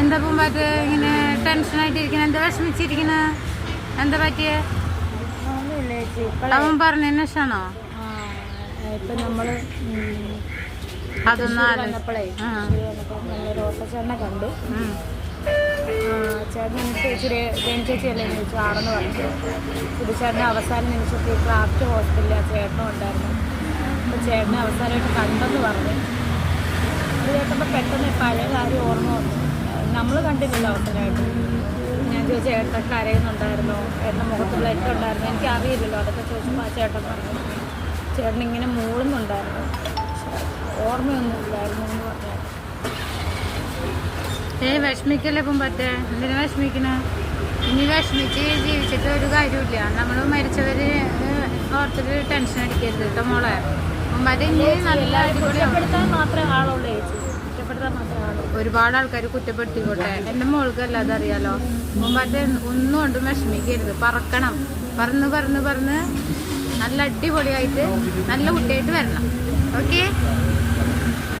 എന്താ പൂമ്പാറ്റ് ഇങ്ങനെ ടെൻഷനായിട്ടിരിക്കണ എന്താ വിഷമിച്ചിരിക്കണ? എന്താ പറ്റിയ? അവൻ പറഞ്ഞ ഇപ്പൊ അതൊന്നും കണ്ടു. ചേട്ടൻ ഇച്ചിരി ചോദിച്ചു ആണെന്ന് പറഞ്ഞു. പുതുച്ചേട്ടനെ അവസാന നിമിഷത്തിൽ ക്രാഫ്റ്റ് ഹോസ്പിറ്റലിൽ ആ ചേട്ടനും ഉണ്ടായിരുന്നു. അപ്പോൾ ചേട്ടനെ അവസാനമായിട്ട് കണ്ടെന്ന് പറഞ്ഞു. അത് കേട്ടപ്പോൾ പെട്ടെന്ന് പഴയ കാര്യം ഓർമ്മ വന്നു. നമ്മൾ കണ്ടില്ലല്ലോ അവസരമായിട്ട് ഞാൻ ചോദിച്ചു ചേട്ടൻ കരയുന്നുണ്ടായിരുന്നോ? ഏട്ടന്റെ മുഖത്തുള്ള ഏറ്റവും ഉണ്ടായിരുന്നു? എനിക്ക് അറിയില്ലല്ലോ അതൊക്കെ ചോദിച്ചപ്പോൾ ആ ചേട്ടൻ പറഞ്ഞു ചേട്ടൻ ഇങ്ങനെ മൂളുന്നുണ്ടായിരുന്നു. ഓർമ്മയൊന്നും ഇല്ലായിരുന്നു എന്ന് പറഞ്ഞു. ഏ വിഷമിക്കല്ലേ ഇപ്പം പറ്റേ എന്തിനു വിഷമിക്കണ? ഇനി വിഷമിച്ച് ജീവിച്ചിട്ട് ഒരു കാര്യമില്ല നമ്മൾ മരിച്ചവർ ഓർത്തിട്ട് ടെൻഷൻ അടിക്കരുത് കേട്ടോ മോളെ. പൂമ്പാറ്റ് ഇനി നല്ല അടിപൊളിയാവും. ഒരുപാട് ആൾക്കാർ കുറ്റപ്പെടുത്തിക്കോട്ടെ. എന്റെ മോൾക്ക് അല്ലാതെ അറിയാലോ. മറ്റേ ഒന്നും കൊണ്ടും വിഷമിക്കരുത്. പറക്കണം. പറന്ന് പറന്ന് പറന്ന് നല്ല അടിപൊളിയായിട്ട് നല്ല കുട്ടിയായിട്ട് വരണം. ഓക്കെ